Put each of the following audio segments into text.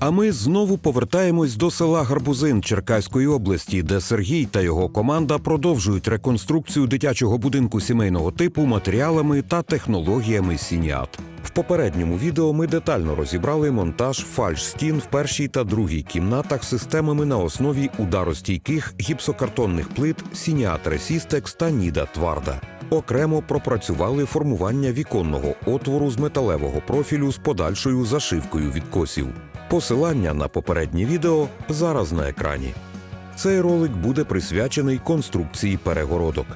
А ми знову повертаємось до села Гарбузин Черкаської області, де Сергій та його команда продовжують реконструкцію дитячого будинку сімейного типу матеріалами та технологіями Сініат. В попередньому відео ми детально розібрали монтаж фальш-стін в першій та другій кімнатах системами на основі ударостійких гіпсокартонних плит Сініат Ресістекс та Ніда Тварда. Окремо пропрацювали формування віконного отвору з металевого профілю з подальшою зашивкою відкосів. Посилання на попереднє відео зараз на екрані. Цей ролик буде присвячений конструкції перегородок.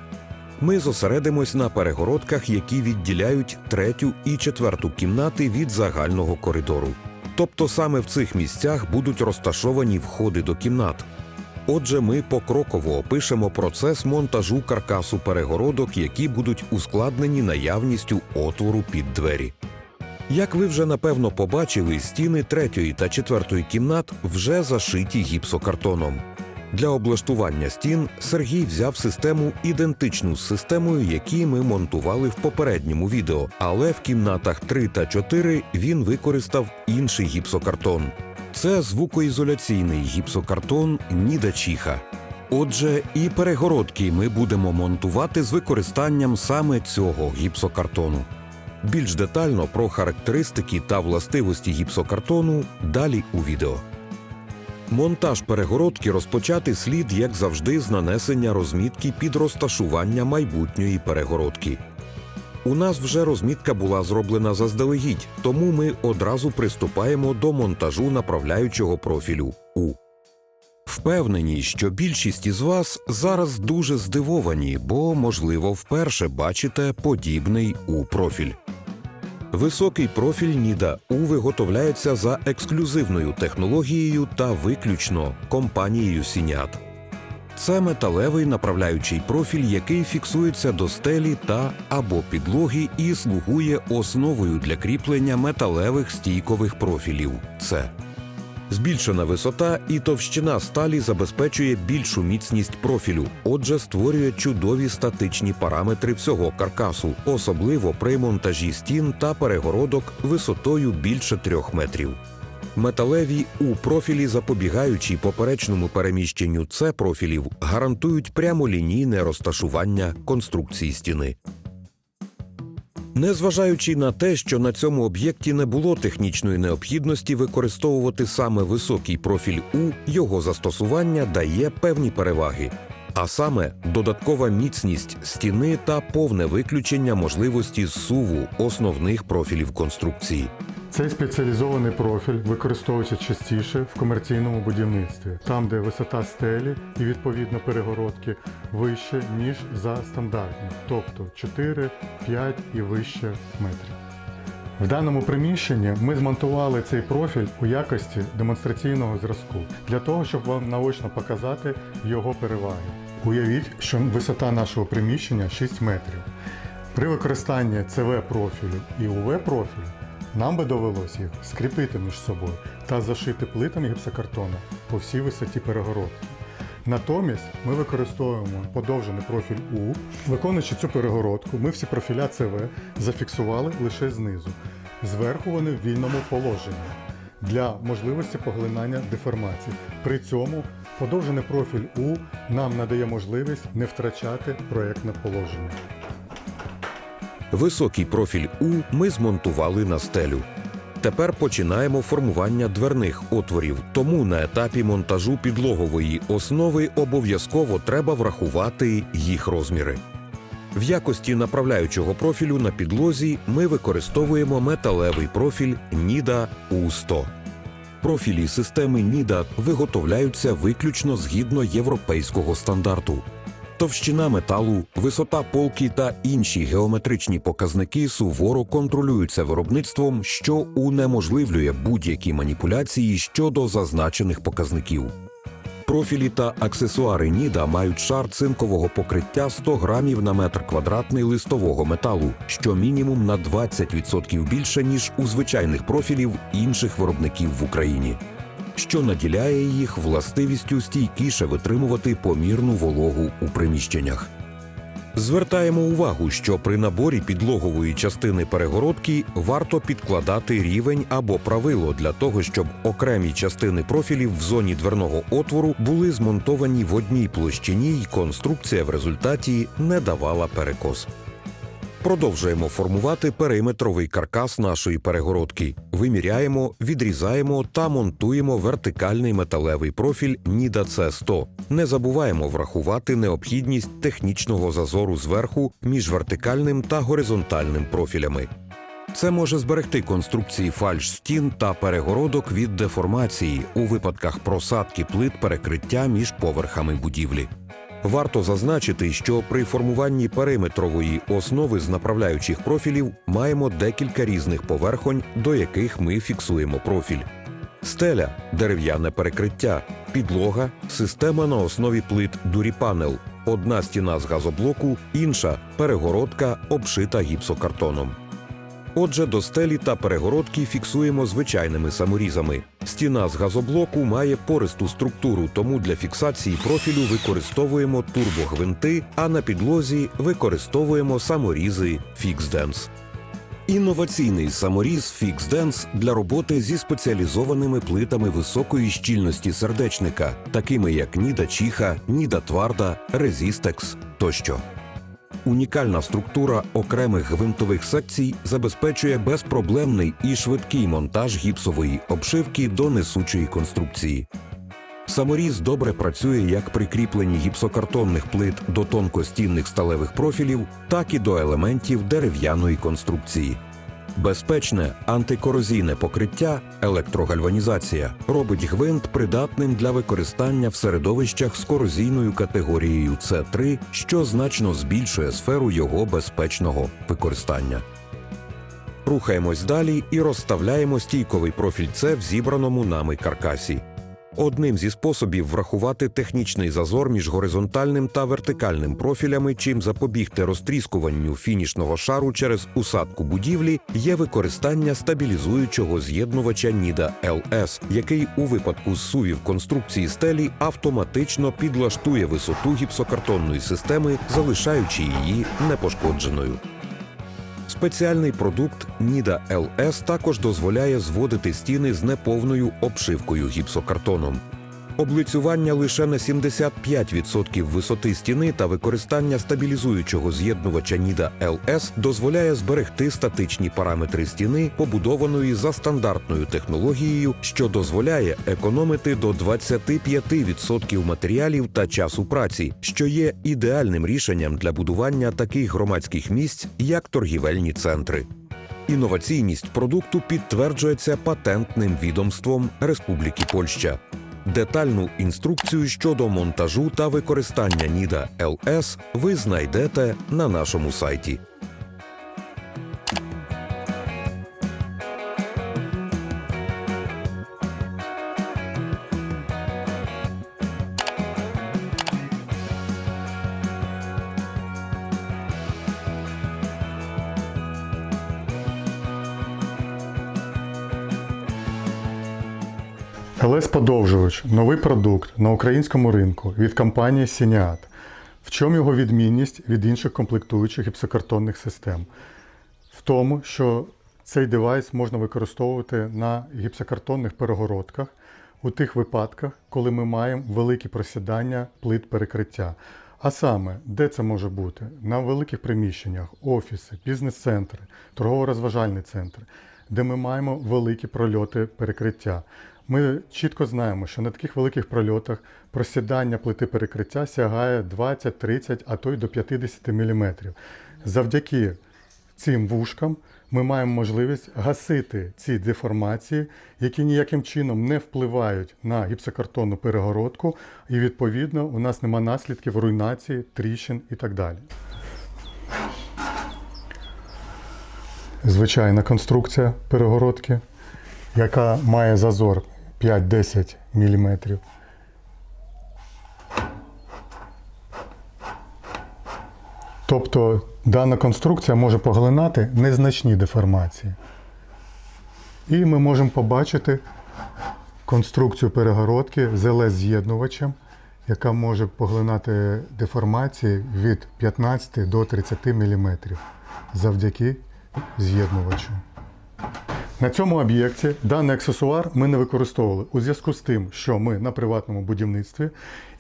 Ми зосередимось на перегородках, які відділяють третю і четверту кімнати від загального коридору. Тобто саме в цих місцях будуть розташовані входи до кімнат. Отже, ми покроково опишемо процес монтажу каркасу перегородок, які будуть ускладнені наявністю отвору під двері. Як ви вже напевно побачили, стіни третьої та четвертої кімнат вже зашиті гіпсокартоном. Для облаштування стін Сергій взяв систему ідентичну з системою, які ми монтували в попередньому відео, але в кімнатах 3 та 4 він використав інший гіпсокартон. Це звукоізоляційний гіпсокартон Ніда Чіха. Отже, і перегородки ми будемо монтувати з використанням саме цього гіпсокартону. Більш детально про характеристики та властивості гіпсокартону далі у відео. Монтаж перегородки розпочати слід, як завжди, з нанесення розмітки під розташування майбутньої перегородки. У нас вже розмітка була зроблена заздалегідь, тому ми одразу приступаємо до монтажу направляючого профілю У. Впевнені, що більшість із вас зараз дуже здивовані, бо, можливо, вперше бачите подібний у профіль. Високий профіль Ніда У виготовляється за ексклюзивною технологією та виключно компанією Сінят. Це металевий направляючий профіль, який фіксується до стелі та або підлоги і слугує основою для кріплення металевих стійкових профілів. Це Збільшена висота і товщина сталі забезпечує більшу міцність профілю, отже, створює чудові статичні параметри всього каркасу, особливо при монтажі стін та перегородок висотою більше трьох метрів. Металеві у профілі, запобігаючи поперечному переміщенню С профілів, гарантують прямолінійне розташування конструкції стіни. Незважаючи на те, що на цьому об'єкті не було технічної необхідності використовувати саме високий профіль У, його застосування дає певні переваги. А саме додаткова міцність стіни та повне виключення можливості зсуву основних профілів конструкції. Цей спеціалізований профіль використовується частіше в комерційному будівництві, там, де висота стелі і відповідно перегородки вище, ніж за стандартні, тобто 4, 5 і вище метрів. В даному приміщенні ми змонтували цей профіль у якості демонстраційного зразку для того, щоб вам наочно показати його переваги. Уявіть, що висота нашого приміщення 6 метрів. При використанні ЦВ профілю і УВ профілю нам би довелося їх скріпити між собою та зашити плитами гіпсокартона по всій висоті перегородки. Натомість ми використовуємо подовжений профіль У. Виконуючи цю перегородку, ми всі профіля ЦВ зафіксували лише знизу. Зверху вони в вільному положенні для можливості поглинання деформацій. При цьому подовжений профіль У нам надає можливість не втрачати проєктне положення. Високий профіль У ми змонтували на стелю. Тепер починаємо формування дверних отворів, тому на етапі монтажу підлогової основи обов'язково треба врахувати їх розміри. В якості направляючого профілю на підлозі ми використовуємо металевий профіль NIDA U100. Профілі системи NIDA виготовляються виключно згідно європейського стандарту. Товщина металу, висота полки та інші геометричні показники суворо контролюються виробництвом, що унеможливлює будь-які маніпуляції щодо зазначених показників. Профілі та аксесуари Ніда мають шар цинкового покриття 100 грамів на метр квадратний листового металу, що мінімум на 20% більше ніж у звичайних профілів інших виробників в Україні що наділяє їх властивістю стійкіше витримувати помірну вологу у приміщеннях. Звертаємо увагу, що при наборі підлогової частини перегородки варто підкладати рівень або правило для того, щоб окремі частини профілів в зоні дверного отвору були змонтовані в одній площині, і конструкція в результаті не давала перекос. Продовжуємо формувати периметровий каркас нашої перегородки. Виміряємо, відрізаємо та монтуємо вертикальний металевий профіль Ніда С100. Не забуваємо врахувати необхідність технічного зазору зверху між вертикальним та горизонтальним профілями. Це може зберегти конструкції фальш стін та перегородок від деформації у випадках просадки плит перекриття між поверхами будівлі. Варто зазначити, що при формуванні периметрової основи з направляючих профілів маємо декілька різних поверхонь, до яких ми фіксуємо профіль. Стеля дерев'яне перекриття, підлога, система на основі плит дуріпанел, одна стіна з газоблоку, інша перегородка, обшита гіпсокартоном. Отже, до стелі та перегородки фіксуємо звичайними саморізами. Стіна з газоблоку має пористу структуру, тому для фіксації профілю використовуємо турбогвинти, а на підлозі використовуємо саморізи FixDance. Інноваційний саморіз FixDance для роботи зі спеціалізованими плитами високої щільності сердечника, такими як Ніда Чіха, Ніда Тварда, Резістекс тощо. Унікальна структура окремих гвинтових секцій забезпечує безпроблемний і швидкий монтаж гіпсової обшивки до несучої конструкції. Саморіз добре працює як при кріпленні гіпсокартонних плит до тонкостінних сталевих профілів, так і до елементів дерев'яної конструкції. Безпечне антикорозійне покриття електрогальванізація робить гвинт придатним для використання в середовищах з корозійною категорією С3, що значно збільшує сферу його безпечного використання. Рухаємось далі і розставляємо стійковий профіль С в зібраному нами каркасі. Одним зі способів врахувати технічний зазор між горизонтальним та вертикальним профілями, чим запобігти розтріскуванню фінішного шару через усадку будівлі, є використання стабілізуючого з'єднувача НІДА ЛС, який у випадку зсувів конструкції стелі автоматично підлаштує висоту гіпсокартонної системи, залишаючи її непошкодженою. Спеціальний продукт Ніда ЛС також дозволяє зводити стіни з неповною обшивкою гіпсокартоном. Облицювання лише на 75% висоти стіни та використання стабілізуючого з'єднувача Ніда ЛС дозволяє зберегти статичні параметри стіни, побудованої за стандартною технологією, що дозволяє економити до 25% матеріалів та часу праці, що є ідеальним рішенням для будування таких громадських місць, як торгівельні центри. Інноваційність продукту підтверджується патентним відомством Республіки Польща. Детальну інструкцію щодо монтажу та використання НІДА ЛС ви знайдете на нашому сайті. ЛС-подовжувач новий продукт на українському ринку від компанії Сініат. В чому його відмінність від інших комплектуючих гіпсокартонних систем? В тому, що цей девайс можна використовувати на гіпсокартонних перегородках у тих випадках, коли ми маємо великі просідання плит перекриття. А саме, де це може бути? На великих приміщеннях, офіси, бізнес-центри, торгово-розважальний центр, де ми маємо великі прольоти перекриття. Ми чітко знаємо, що на таких великих прольотах просідання плити перекриття сягає 20, 30, а то й до 50 мм. Завдяки цим вушкам ми маємо можливість гасити ці деформації, які ніяким чином не впливають на гіпсокартонну перегородку, і відповідно у нас нема наслідків руйнації, тріщин і так далі. Звичайна конструкція перегородки, яка має зазор 5-10 мм. Тобто дана конструкція може поглинати незначні деформації. І ми можемо побачити конструкцію перегородки з ЛС-з'єднувачем, яка може поглинати деформації від 15 до 30 мм завдяки з'єднувачу. На цьому об'єкті даний аксесуар ми не використовували у зв'язку з тим, що ми на приватному будівництві,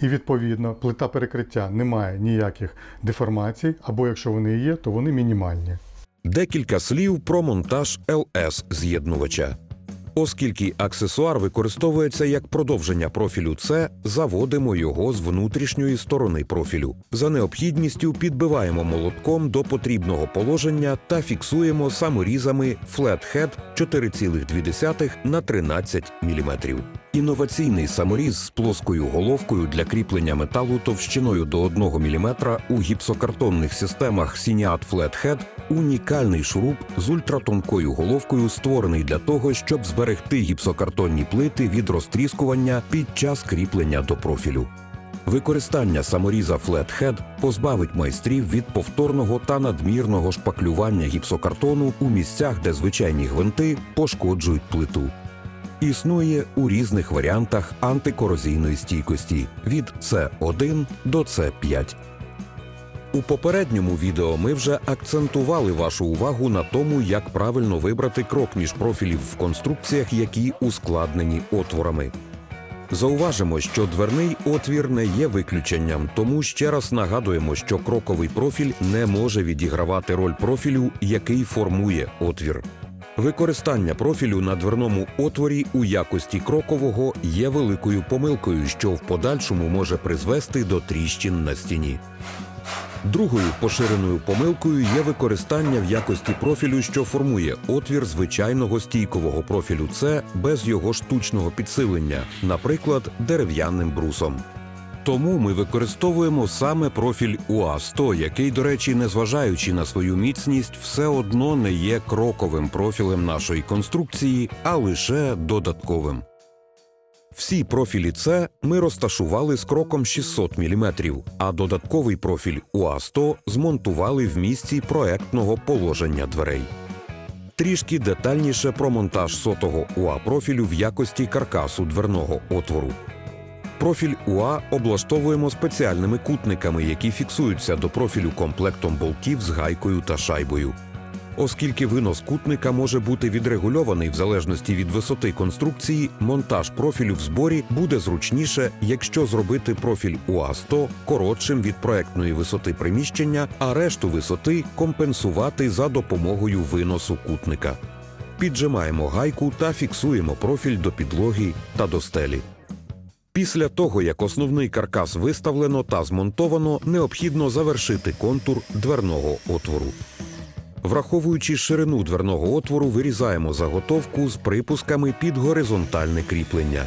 і відповідно плита перекриття не має ніяких деформацій, або якщо вони є, то вони мінімальні. Декілька слів про монтаж ЛС з'єднувача. Оскільки аксесуар використовується як продовження профілю С, заводимо його з внутрішньої сторони профілю. За необхідністю підбиваємо молотком до потрібного положення та фіксуємо саморізами Flathead 4,2 на 13 мм. Інноваційний саморіз з плоскою головкою для кріплення металу товщиною до 1 мм у гіпсокартонних системах Siniat Flathead – унікальний шуруп з ультратонкою головкою, створений для того, щоб зберегти гіпсокартонні плити від розтріскування під час кріплення до профілю. Використання саморіза Flathead позбавить майстрів від повторного та надмірного шпаклювання гіпсокартону у місцях, де звичайні гвинти пошкоджують плиту. Існує у різних варіантах антикорозійної стійкості від С1 до С5. У попередньому відео ми вже акцентували вашу увагу на тому, як правильно вибрати крок між профілів в конструкціях, які ускладнені отворами. Зауважимо, що дверний отвір не є виключенням, тому ще раз нагадуємо, що кроковий профіль не може відігравати роль профілю, який формує отвір. Використання профілю на дверному отворі у якості крокового є великою помилкою, що в подальшому може призвести до тріщин на стіні. Другою поширеною помилкою є використання в якості профілю, що формує отвір звичайного стійкового профілю С без його штучного підсилення, наприклад, дерев'яним брусом. Тому ми використовуємо саме профіль УА-100, який, до речі, незважаючи на свою міцність, все одно не є кроковим профілем нашої конструкції, а лише додатковим. Всі профілі С ми розташували з кроком 600 мм, а додатковий профіль УА-100 змонтували в місці проектного положення дверей. Трішки детальніше про монтаж сотого УА-профілю в якості каркасу дверного отвору. Профіль УА облаштовуємо спеціальними кутниками, які фіксуються до профілю комплектом болтів з гайкою та шайбою. Оскільки винос кутника може бути відрегульований в залежності від висоти конструкції, монтаж профілю в зборі буде зручніше, якщо зробити профіль УА-100 коротшим від проектної висоти приміщення, а решту висоти компенсувати за допомогою виносу кутника. Піджимаємо гайку та фіксуємо профіль до підлоги та до стелі. Після того, як основний каркас виставлено та змонтовано, необхідно завершити контур дверного отвору. Враховуючи ширину дверного отвору, вирізаємо заготовку з припусками під горизонтальне кріплення.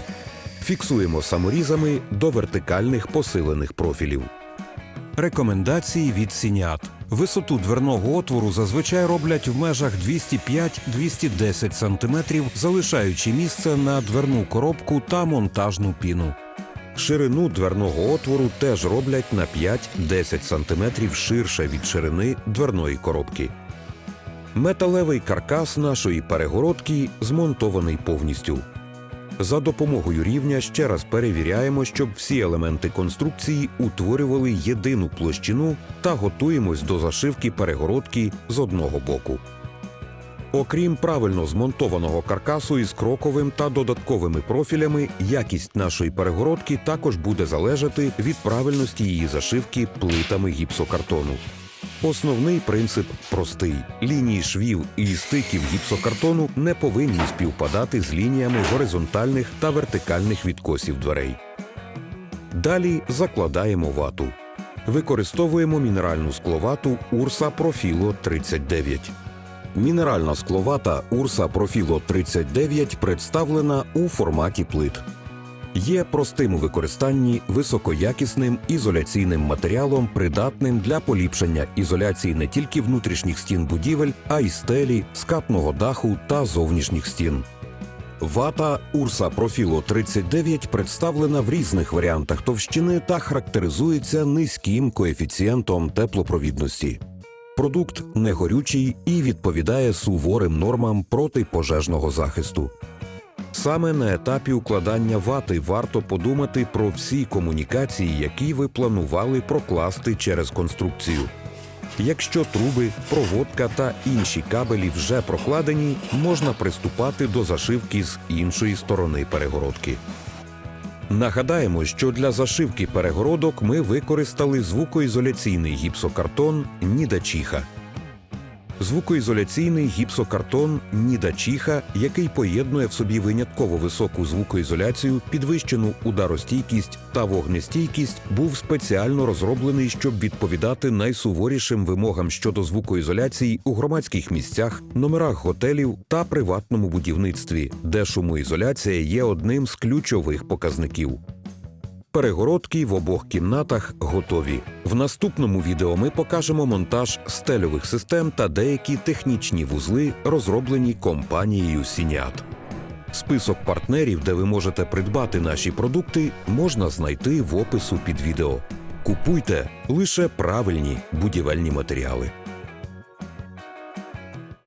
Фіксуємо саморізами до вертикальних посилених профілів. Рекомендації від Сініат. Висоту дверного отвору зазвичай роблять в межах 205-210 см, залишаючи місце на дверну коробку та монтажну піну. Ширину дверного отвору теж роблять на 5-10 см ширше від ширини дверної коробки. Металевий каркас нашої перегородки змонтований повністю. За допомогою рівня ще раз перевіряємо, щоб всі елементи конструкції утворювали єдину площину та готуємось до зашивки перегородки з одного боку. Окрім правильно змонтованого каркасу із кроковим та додатковими профілями, якість нашої перегородки також буде залежати від правильності її зашивки плитами гіпсокартону. Основний принцип простий: лінії швів і стиків гіпсокартону не повинні співпадати з лініями горизонтальних та вертикальних відкосів дверей. Далі закладаємо вату. Використовуємо мінеральну скловату Урса Профіло 39. Мінеральна скловата Урса Профіло 39 представлена у форматі плит. Є простим у використанні високоякісним ізоляційним матеріалом, придатним для поліпшення ізоляції не тільки внутрішніх стін будівель, а й стелі, скатного даху та зовнішніх стін. Вата Урса Профіло 39 представлена в різних варіантах товщини та характеризується низьким коефіцієнтом теплопровідності. Продукт негорючий і відповідає суворим нормам протипожежного захисту. Саме на етапі укладання вати варто подумати про всі комунікації, які ви планували прокласти через конструкцію. Якщо труби, проводка та інші кабелі вже прокладені, можна приступати до зашивки з іншої сторони перегородки. Нагадаємо, що для зашивки перегородок ми використали звукоізоляційний гіпсокартон Ніда Чіха. Звукоізоляційний гіпсокартон Ніда Чіха, який поєднує в собі винятково високу звукоізоляцію, підвищену ударостійкість та вогнестійкість, був спеціально розроблений, щоб відповідати найсуворішим вимогам щодо звукоізоляції у громадських місцях, номерах готелів та приватному будівництві, де шумоізоляція є одним з ключових показників. Перегородки в обох кімнатах готові. В наступному відео ми покажемо монтаж стельових систем та деякі технічні вузли, розроблені компанією Сініат. Список партнерів, де ви можете придбати наші продукти, можна знайти в опису під відео. Купуйте лише правильні будівельні матеріали.